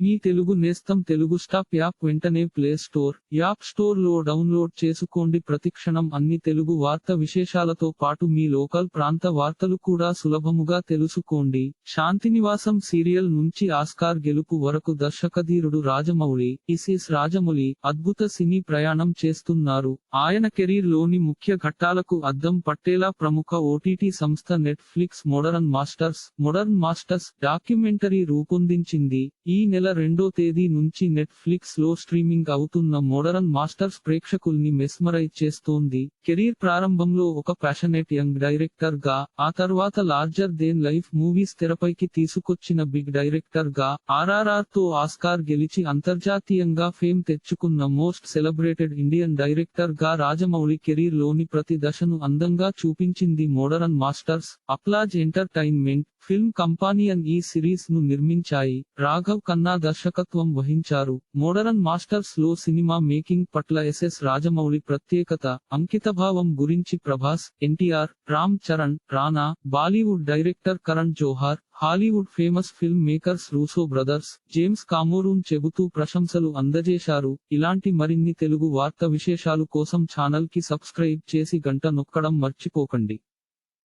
మీ తెలుగు నేస్తం Telugu stop app వెంటనే play store app స్టోర్లో డౌన్లోడ్ చేసుకోండి. ప్రతిక్షణం అన్ని తెలుగు వార్త విశేషాలతో పాటు మీ లోకల్ ప్రాంత వార్తలు కూడా సులభముగా తెలుసుకోండి. శాంతినివాసం సీరియల్ నుంచి ఆస్కార్ గెలుపు వరకు దర్శకధీరుడు రాజమౌళి ఇసిస్ రాజమౌళి అద్భుత సినీ ప్రయాణం చేస్తున్నారు. ఆయన కెరీర్లోని ముఖ్య ఘట్టాలకు అద్దం పట్టేలా ప్రముఖ ఓటీటీ సంస్థ Netflix Modern Masters Modern Masters documentary రూపొందించింది. ఈ నెల రెండో తేదీ నుంచి నెట్ఫ్లిక్స్లో స్ట్రీమింగ్ అవుతున్న మోడరన్ మాస్టర్స్ ప్రేక్షకుల్ని మెస్మరైజ్ చేస్తోంది. కెరీర్ ప్రారంభంలో ఒక ప్యాషనేట్ యంగ్ డైరెక్టర్గా ఆ తర్వాత లార్జర్ దేన్ లైఫ్ మూవీస్ తెరపైకి తీసుకొచ్చిన బిగ్ డైరెక్టర్గా ఆర్ఆర్ఆర్తో ఆస్కార్ గెలిచి అంతర్జాతీయంగా ఫేమ్ తెచ్చుకున్న మోస్ట్ సెలబ్రేటెడ్ ఇండియన్ డైరెక్టర్గా రాజమౌళి కెరీర్లోని ప్రతి దశను అందంగా చూపించింది Modern Masters. Applause Entertainment Film Companion ఈ సిరీస్ను నిర్మించాయి. రాఘవ్ కన్నా దర్శకత్వం వహించారు. మోడరన్ మాస్టర్స్లో సినిమా మేకింగ్ పట్ల ఎస్ఎస్ రాజమౌళి ప్రత్యేకత. అంకితభావం గురించి Prabhas NTR Ram Charan Rana Bollywood director Karan Johar Hollywood famous film makers Russo brothers James Cameron చెబుతూ ప్రశంసలు అందజేశారు. ఇలాంటి మరిన్ని తెలుగు వార్త విశేషాలు కోసం ఛానల్కి సబ్స్క్రైబ్ చేసి గంట నొక్కడం మర్చిపోకండి.